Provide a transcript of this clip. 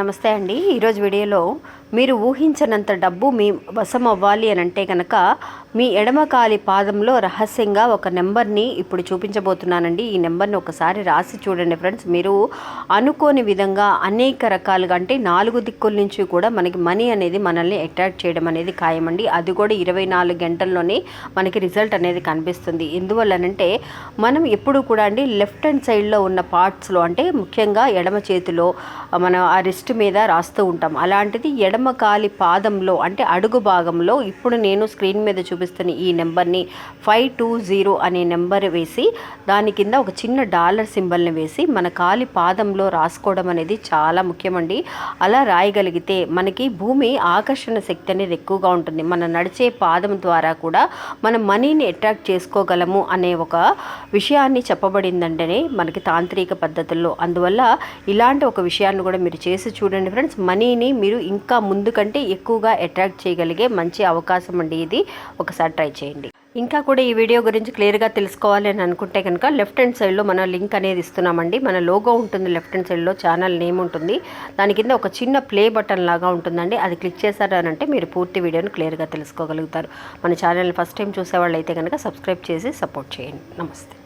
నమస్తే అండి. ఈరోజు వీడియోలో మీరు ఊహించనంత డబ్బు మీ వశం అవ్వాలి అని అంటే కనుక మీ ఎడమకాలి పాదంలో రహస్యంగా ఒక నెంబర్ని ఇప్పుడు చూపించబోతున్నానండి. ఈ నెంబర్ని ఒకసారి రాసి చూడండి ఫ్రెండ్స్. మీరు అనుకోని విధంగా అనేక రకాలుగా అంటే నాలుగు దిక్కుల నుంచి కూడా మనకి మనీ అనేది మనల్ని అట్రాక్ట్ చేయడం అనేది ఖాయమండి. అది కూడా ఇరవై నాలుగు గంటల్లోనే మనకి రిజల్ట్ అనేది కనిపిస్తుంది. ఎందువల్లనంటే మనం ఎప్పుడు కూడా అండి లెఫ్ట్ హ్యాండ్ సైడ్లో ఉన్న పార్ట్స్లో అంటే ముఖ్యంగా ఎడమ చేతిలో మనం ఆ రిస్ట్ మీద రాస్తూ ఉంటాం. అలాంటిది ఎడమ కాలి పాదంలో అంటే అడుగు భాగంలో ఇప్పుడు నేను స్క్రీన్ మీద చూపిస్తున్న ఈ నెంబర్ని ఫైవ్ టూ జీరో అనే నెంబర్ వేసి దాని కింద ఒక చిన్న డాలర్ సింబల్ని వేసి మన కాలి పాదంలో రాసుకోవడం అనేది చాలా ముఖ్యమండి. అలా రాయగలిగితే మనకి భూమి ఆకర్షణ శక్తి అనేది ఎక్కువగా ఉంటుంది. మన నడిచే పాదం ద్వారా కూడా మనం మనీని అట్రాక్ట్ చేసుకోగలము అనే ఒక విషయాన్ని చెప్పబడిందంటేనే మనకి తాంత్రిక పద్ధతుల్లో. అందువల్ల ఇలాంటి ఒక విషయాన్ని కూడా మీరు చేసి చూడండి ఫ్రెండ్స్ మనీని మీరు ఇంకా ముందు కంటే ఎక్కువగా అట్రాక్ట్ చేయగలిగే మంచి అవకాశం అండి ఇది. ఒకసారి ట్రై చేయండి. ఇంకా కూడా ఈ వీడియో గురించి క్లియర్గా తెలుసుకోవాలి అని అనుకుంటే కనుక లెఫ్ట్ హ్యాండ్ సైడ్లో మన లింక్ అనేది ఇస్తున్నామండి. మన లోగో ఉంటుంది లెఫ్ట్ హ్యాండ్ సైడ్లో ఛానల్ నేమ్ ఉంటుంది. దాని కింద ఒక చిన్న ప్లే బటన్ లాగా ఉంటుందండి. అది క్లిక్ చేశారనంటే మీరు పూర్తి వీడియోను క్లియర్గా తెలుసుకోగలుగుతారు. మన ఛానల్ని ఫస్ట్ టైం చూసేవాళ్ళు అయితే కనుక సబ్స్క్రైబ్ చేసి సపోర్ట్ చేయండి. నమస్తే.